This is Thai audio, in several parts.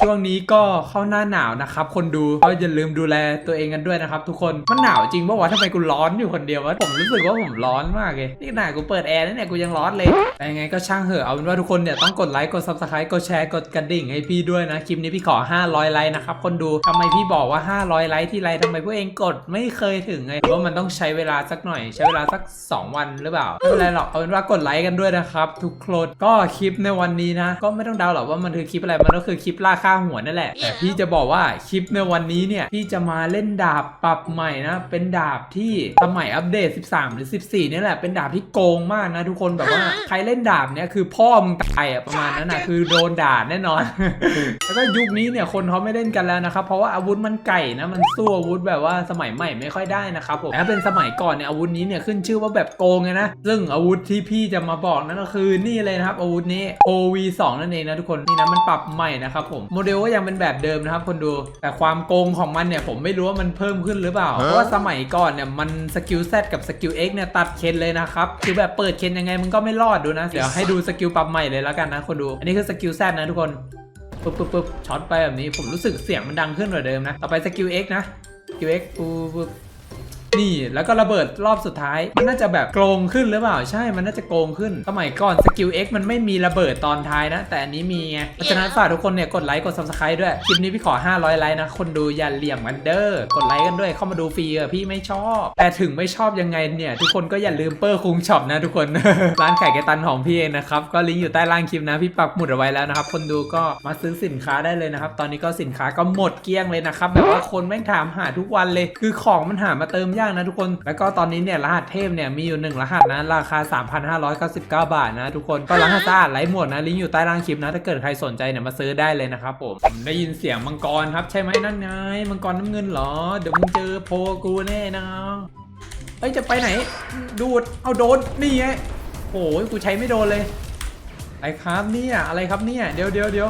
ช่วงนี้ก็เข้าหน้าหนาวนะครับ คนดูก็อย่าลืมดูแลตัวเองกันด้วยนะครับ ทุกคนมันหนาวจริงปะวะทำไมกูร้อนอยู่คนเดียววะผมรู้สึกว่าผมร้อนมากเลยนี่ขนาดกูเปิดแอร์นั่เนี่ยกูยังร้อนเลยแต่ยังไงก็ช่างเหอะเอาเป็นว่าทุกคนเนี่ยต้องกดไลค์กด subscribe กดแชร์กดกระดิ่งให้พี่ด้วยนะคลิปนี้พี่ขอ 500 ไลค์นะครับคนดูทำไมพี่บอกว่า 500 ไลค์ที่ไรทำไมพวกเองกดไม่เคยถึงไงหรือว่ามันต้องใช้เวลาสักหน่อย ใช้เวลาสัก 2 วันหรือเปล่าไม่เป็นไรหรอกเอาเป็นว่ากดไลค์กันด้วยนะครับทุกคนก็คลิปในวันนี้นะ ก็ไม่ต้องเดาหรอกว่ามันคือคลิปอะไรมันก็คือคลิปล่าค่าหัวนั่นแหละ แต่พี่จะบอกว่าคลิปในวันนี้เนี่ยพี่จะมาเล่นดาบปรับใหม่นะเป็นดาบที่สมัยอัปเดต 13 หรือ 14เนี่ยแหละเป็นดาบที่โกงมากนะทุกคนแบบว่าใครเล่นดาบเนี่ยคือพ่อมึงตายอะประมาณนั้นนะคือโดนด่าแน่นอน แล้วก็ยุคนี้เนี่ยคนเขาไม่เล่นกันแล้วนะครับเพราะว่าอาวุธมันไก่นะมันสู้อาวุธแบบว่าสมัยใหม่ไม่ค่อยได้นะครับผมแต่ถ้าเป็นสมัยก่อนเนี่ยอาวุธนี้เนี่ยขึ้นชื่อว่าแบบโกงไงนะซึ่งอาวุธที่พี่จะมาบอกนั่นก็คือนี่เลยนะครับอาวุธนี้ OV2 นั่นเองนะทุกคนนี่นะมันปรับใหม่นะครับผมโมเดลก็ยังเป็นแบบเดิมนะครับคนดูแต่ความโกงของมันเนี่ยผมไม่รู้ว่ามันเพิ่มขึ้นหรือเปล่า เพราะว่าสมัยก่อนเนี่ยมันสกิล Z กับสกิล X เนี่ยตัดเคนเลยนะครับคือแบบเปิดเคนยังไงมึงก็ไม่รอดดูนะ เดี๋ยวให้ดูสกิลปรับใหม่เลยแล้วกันนะคนดู อันนี้คือสกิล Z นะทุกคนปึ๊บปึ๊บปึ๊บช็อตไปแบบนี้ผมรู้สึกเสียงมันดังขึ้นกว่าเดิมนะต่อไปสกิล X นะสกิล X ปุ๊บปึ๊บ นี่แล้วก็ระเบิดรอบสุดท้าย มันน่าจะแบบโกงขึ้นหรือเปล่าใช่มันน่าจะโกงขึ้นสมัยก่อนสกิล X มันไม่มีระเบิดตอนท้ายนะ แต่อันนี้มีไงเพราะฉะนั้นฝากทุกคนเนี่ยกดไลค์กด subscribe ด้วยคลิปนี้พี่ขอ 500 ไลค์นะ คนดูอย่าเหลี่ยมกันเด้อกดไลค์กันด้วยเข้ามาดูฟรีอะพี่ไม่ชอบ แต่ถึงไม่ชอบยังไงเนี่ย ทุกคนก็อย่าลืมเปอร์คุงช็อปนะทุกคน ร้านไก่แกตันของพี่เองนะครับก็ลิงก์อยู่ใต้ล่างคลิปนะพี่ปักหมุดเอาไว้แล้วนะครับคนดูก็มาซื้อสินค้าได้เลยนะครับตอนนี้ก็สินค้าก็หมดเกลี้ยงเลยนะครับแบบว่าคนแม่งถามหาทุกวันเลย คือของมันหามาเติมยากนะทุกคน แล้วก็ตอนนี้เนี่ยรหัสเทพเนี่ยมีอยู่หนึ่งรหัสนะ ราคา 3,599 บาทนะทุกคนก็รหัสสะอาดไร้หมวดนะลิงก์อยู่ใต้ล่างคลิปนะ ถ้าเกิดใครสนใจเนี่ยมาซื้อได้เลยนะครับผมได้ยินเสียงมังกรครับใช่ไหมนั่นไงมังกรน้ำเงินเหรอเดี๋ยวมึงเจอโพกูแน่นะเอ้ยจะไปไหน ดูดเอาโดนนี่ไงโอ้ยกูใช้ไม่โดนเลยอะไรครับเนี่ยอะไรครับเนี่ยเดี๋ยวเดี๋ยวเดี๋ยว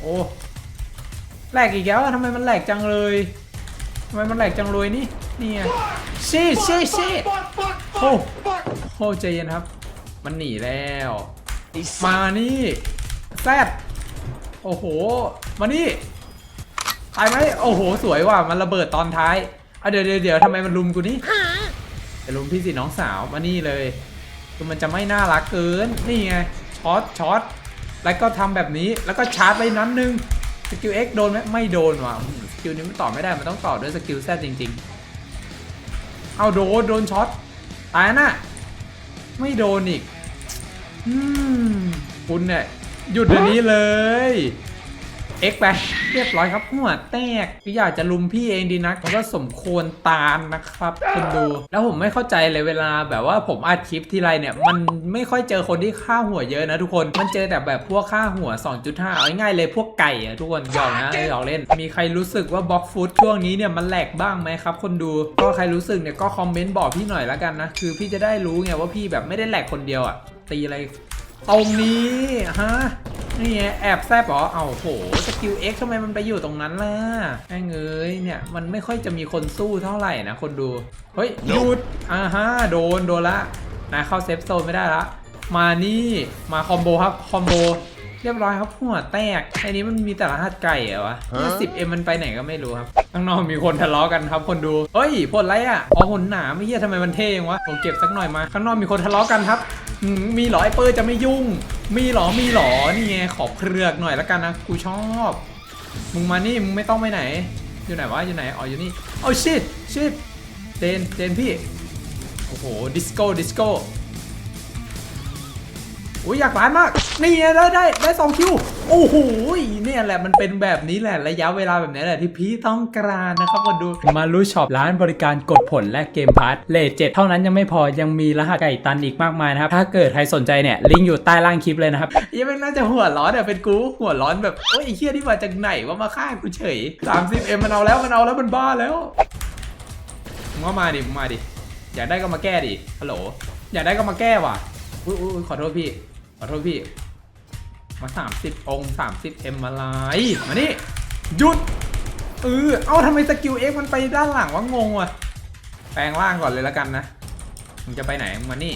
โอ้แหลกอีกแล้วทำไมมันแหลกจังเลย ทำไมมันแหลกจังเลยนี่นี่ไงชิชิชิโอ้โหใจเย็นครับ มันหนีแล้ว มานี่แซดโอ้โห มานี่ตายไหมโอ้โห สวยว่ะ มันระเบิดตอนท้ายอะเดี๋ยวเดี๋ยวเดี๋ยวทำไมมันลุมกูนี่จะลุมพี่สิน้องสาวมานี่เลยคือมันจะไม่น่ารักเกิน นี่ไง ช็อต ช็อต แล้วก็ทำแบบนี้ แล้วก็ชาร์จไปนั้นหนึง สกิล X โดนไหมไม่โดนว่ะ สกิลนี้มันต่อไม่ได้ มันต้องต่อด้วยสกิล Z จริง ๆ เอาโดนโดนช็อตตายน่ะไม่โดนอีก อืม คุณเนี่ย หยุดเดี๋ยวนี้เลย เอ็กไปเรียบร้อยครับหัวแตกพี่อยากจะลุมพี่เองดีนะมันก็สมควรตามนะครับคุณดู แล้วผมไม่เข้าใจเลยเวลาแบบว่าผมอัดคลิปทีไรเนี่ย มันไม่ค่อยเจอคนที่ค่าหัวเยอะนะทุกคนมันเจอแต่แบบพวกค่าหัว 2.5 เอาง่ายๆเลยพวกไก่อะทุกคนหยอกนะหยอกเล่น มีใครรู้สึกว่าบล็อกฟุตช่วงนี้เนี่ยมันแหลกบ้างไหมครับ คนดูก็ใครรู้สึกเนี่ยก็คอมเมนต์บอกพี่หน่อยละกันนะคือพี่จะได้รู้ไงว่าพี่แบบไม่ได้แหลกคนเดียวอะตีอะไร ตรงนี้ฮะนี่ไงแอบแซบเหรอเอาโหสกิล X ทำไมมันไปอยู่ตรงนั้นล่ะแม่งเอ้ยเนี่ย มันไม่ค่อยจะมีคนสู้เท่าไหร่นะคนดู เฮ้ยหยุดอ่าฮะโดนโดนละนะเข้าเซฟโซนไม่ได้ละมานี่มาคอมโบครับคอมโบเรียบร้อยครับหัวแตกไอ้นี้มันมีแต่รหัสไก่เหรอวะสิบเอ็มมันไปไหนก็ไม่รู้ครับข้างนอกมีคนทะเลาะกันครับคนดูเฮ้ยผลอะไรอะอ๋อผลหนาไม่เหี้ยทำไมมันเท่ยังวะผมเก็บสักหน่อยมาข้างนอกมีคนทะเลาะกันครับหื มีหรอไอเปอร์จะไม่ยุ่ง มีหรอมีหรอนี่ไงขอเครือกหน่อยละกันนะกูชอบมึงมานี่มึงไม่ต้องไปไหน อยู่ไหนวะอยู่ไหนอ๋ออยู่นี่โอ้ชิตชิตเดนเดนพี่โอ้โหดิสโก้ดิสโก้ อุ้ยอยากร้านมาก นี่ไงได้ได้ได้สองคิว โอ้โหเนี่ยแหละมันเป็นแบบนี้แหละระยะเวลาแบบนี้แหละที่พี่ต้องการนะครับคนดู มารู้ช็อปร้านบริการกดผลและเกมพาร์ทเลทเจ็ดเท่านั้นยังไม่พอยังมีรหัสไก่ตันอีกมากมายนะครับ ถ้าเกิดใครสนใจเนี่ย ลิงก์อยู่ใต้ล่างคลิปเลยนะครับยังไม่น่าจะหัวร้อนอะเป็นกูหัวร้อนแบบโอ้ยไอ้เฮียที่มาจากไหนว่ามาฆ่ากูเฉย30เอ็มมันเอาแล้วมันเอาแล้วมันบ้าแล้วมึงก็มาดิมึงมาดิ อยากได้ก็มาแก้ดิ ฮัลโหล อยากได้ก็มาแก้ว่ะ อุ้ยขอโทษพี่ ขอโทษพี่ มา 30 องค์30 M อะไร มานี่หยุด เออ เอ้าทำไมสกิล X มันไปด้านหลังวะงงว่ะ แปลงร่างก่อนเลยล้วกันนะมึงจะไปไหนมานี่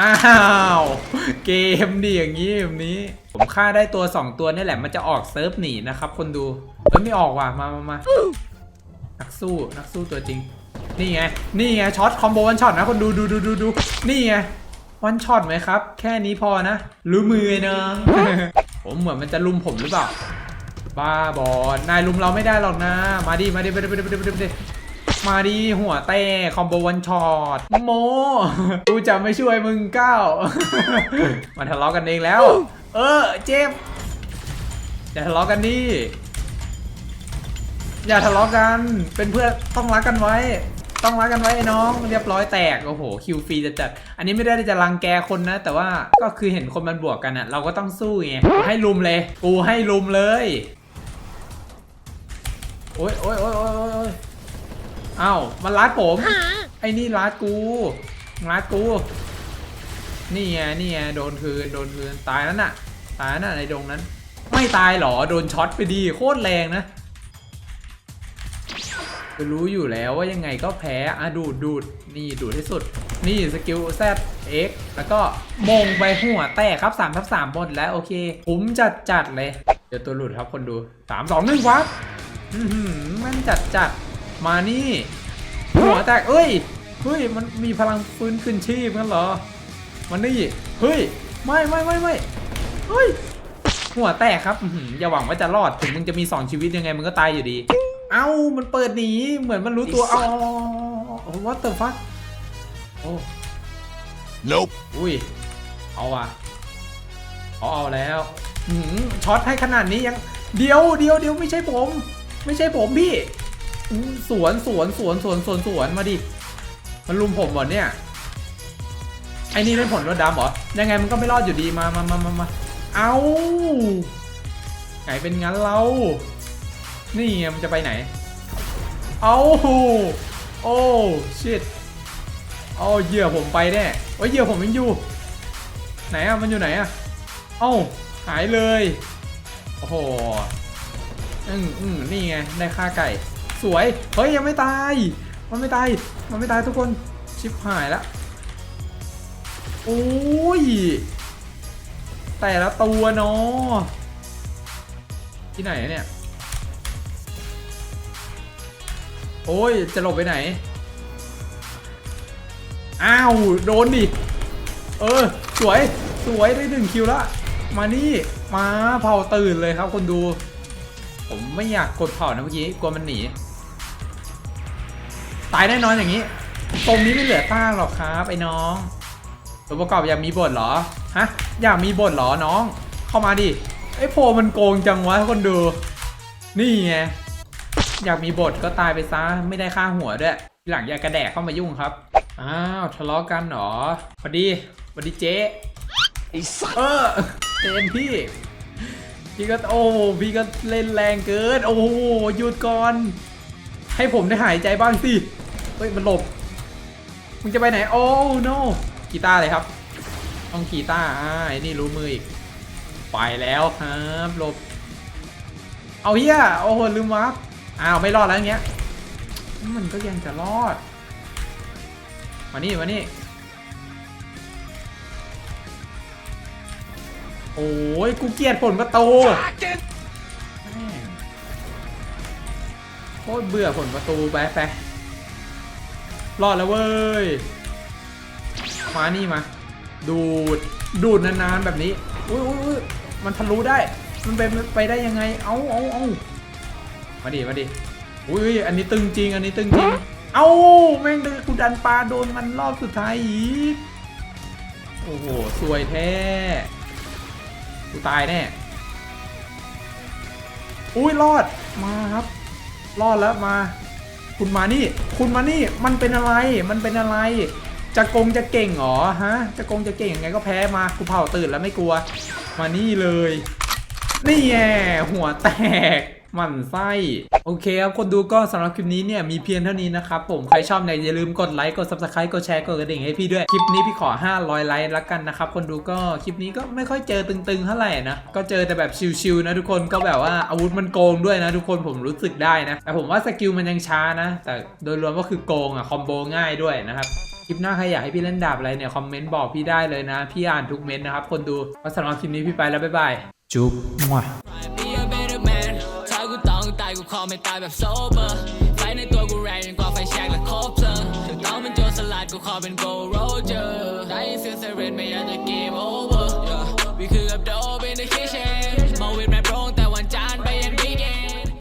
อ้าว เกมดีอย่างนี้แบบนี้ ผมฆ่าได้ตัว 2 ตัวนี่แหละ มันจะออกเซิร์ฟหนีนะครับ คนดูเอ้ยไม่ออกว่ะ มามามานักสู้ นักสู้ตัวจริง นี่ไง นี่ไง ช็อตคอมโบวันช็อตนะคนดูดูดูดูดูนี่ไง วันช็อตไหมครับ แค่นี้พอนะ รู้มือนะผมเหมือนมันจะลุมผมหรือเปล่า บ้าบอนายลุมเราไม่ได้หรอกนะ มาดิ มาดิมาดิมาดิมาดิมาดิมาดิมาดิหัวเต้คอมโบวันช็อตโมกูจะไม่ช่วยมึงก้าวมาทะเลาะกันเองแล้ว เออ เจมส์อย่าทะเลาะกันดิ อย่าทะเลาะกัน เป็นเพื่อนต้องรักกันไว้ ต้องรักกันไว้ไอ้น้องเรียบร้อยแตกโอ้โหคิวฟรีจะจัดอันนี้ไม่ได้จะรังแกคนนะ แต่ว่าก็คือเห็นคนมันบวกกันอะเราก็ต้องสู้ไงให้ลุมเลย กูให้ลุมเลยโอ๊ยโอ๊ยโอ๊ยโอ๊ยโอ๊ยอ้ามันรัดผม ไอ้นี่รัดกูรัดกู นี่ไงนี่ไงโดนคืนโดนคืนตายแล้วน่ะ ตายแล้วน่ะในดงนั้น ไม่ตายหรอโดนช็อตไปดีโคตรแรงนะ คือรู้อยู่แล้วว่ายังไงก็แพ้อะดูดดูดนี่ดูดที่สุด นี่สกิล Z X แล้วก็มงไปหัวแตกครับ3ทับ3บนแล้วโอเคผมจัดจัดเลย เดี๋ยวตัวหลุดครับคนดู3 2 1วับอือหือมันจัดจัดมานี่ หัวแตกเอ้ยเฮ้ยมันมีพลังฟื้นคืนชีพงั้นเหรอ มันนี่เฮ้ยไม่ไม่ไม่ไม่เฮ้ยหัวแตกครับอื้อหืออย่าหวังว่าจะรอดถึงมึงจะมี 2 ชีวิตยังไงมึงก็ตายอยู่ดี เอ้ามันเปิดหนีเหมือนมันรู้ตัวเอาวัตเตอร์ฟัคโอ้ Nope. อุ้ยเอาว่ะเอาเอาแล้วหืมช็อตให้ขนาดนี้ยังเดียวเดียวเดียวไม่ใช่ผม ไม่ใช่ผมพี่อื้อสวนสวนสวนสวนสวนสวนมาดิมันลุมผมเหรอเนี่ยไอ้นี่เล่นผลรถดำเหรอยังไงมันก็ไม่รอดอยู่ดีมามามามามาเอาไงเป็นงั้นเรา นี่ไงมันจะไปไหน เอาโอ้ชิตเอาเหยื่อผมไปแน่โอ้ยเหยื่อผมยังอยู่ ไหนอะมันอยู่ไหนอะเอ้าหายเลย โอ้โหอืมอืมนี่ไงได้ค่าไก่ สวย เฮ้ยยังไม่ตาย มันไม่ตาย มันไม่ตายทุกคน ชิบหายแล้วโอ้ย แต่ละตัวเนาะที่ไหนเนี่ย โอ้ย จะหลบไปไหน อ้าว โดนดิ เออ สวย สวยได้หนึ่งคิวละมานี่ มาเผาตื่นเลยครับคนดู ผมไม่อยากกดเผานะเมื่อกี้ กลัวมันหนี ตายแน่นอนอย่างนี้ ตรงนี้ไม่เหลือต้างหรอกครับไอ้น้องตัวประกอบอยากมีบทเหรอ ฮะ อยากมีบทเหรอน้อง เข้ามาดิ ไอ้โพมันโกงจังวะคนดู นี่ไง อยากมีบทก็ตายไปซะไม่ได้ค่าหัวด้วยทีหลังอย่ากระแดกเข้ามายุ่งครับ อ้าวทะเลาะกันเหรอพอดีพอดีเจ๊เออเจนพี่พี่ก็โอ้พี่ก็เล่นแรงเกิน โอ้โหหยุดก่อน ให้ผมได้หายใจบ้างสิเฮ้ยมันหลบมึงจะไปไหนโอ้ no กีตาร์เลยครับต้องกีตาร์อ่าไอ้นี่รู้มืออีกไปแล้วครับหลบ เอาเฮียโอ้โหลืมวับ อ้าวไม่รอดแล้วเงี้ย มันก็ยังจะรอด มานี่มานี่ โอ้ยกูเกลียดผลประตูโคตรเบื่อผลประตูไปไปรอดแล้วเว้ย มานี่มา ดูด ดูดนานๆแบบนี้ อุ้ยอุ้ยอุ้ยมันทะลุได้ มันเป็นไปได้ยังไง เอาเอาเอา มาดิมาดิอุ้ยอันนี้ตึงจริง อันนี้ตึงจริง เอาแม่งดึงกูดันปลาโดนมันรอบสุดท้ายอีก โอ้โห สวยแท้ กูตายแน่ อุ้ยรอด มาครับ รอดแล้วมา คุณมานี่ คุณมานี่ มันเป็นอะไร มันเป็นอะไร จะกงจะเก่งเหรอฮะ จะกงจะเก่งยังไงก็แพ้มา กูเผาตื่นแล้วไม่กลัว มานี่เลย นี่แง่หัวแตก หมั่นไส้โอเคครับคนดูก็สำหรับคลิปนี้เนี่ยมีเพียงเท่านี้นะครับผมใครชอบเนี่ยอย่าลืมกดไลค์กด subscribe กดแชร์กดกระดิ่งให้พี่ด้วยคลิปนี้พี่ขอ 500 ไลค์ละกันนะครับคนดูก็คลิปนี้ก็ไม่ค่อยเจอตึงๆเท่าไหร่นะก็เจอแต่แบบชิวๆนะทุกคนก็แบบว่าอาวุธมันโกงด้วยนะทุกคนผมรู้สึกได้นะแต่ผมว่าสกิลมันยังช้านะ แต่โดยรวมก็คือโกงอะคอมโบง่ายด้วยนะครับคลิปหน้าใครอยากให้พี่เล่นดาบอะไรเนี่ย คอมเมนต์บอกพี่ได้เลยนะ พี่อ่านทุกเม้นต์นะครับ คนดูสำหรับคลิปนี้พี่ไปแล้ว บ๊ายบาย จุ๊บมั่ว อไม่ตายแบบ sober ไฟในตัวกูแรงยิ่งกว่าไฟแช็กและคบเพลิงถึงต้องเป็นโจรสลัดกูขอเป็น gold roger ได้ยินเสียงไซเรนไม่อยากจะ game over yeah. วิคือกับ dope in the kitchen มาวิดแรป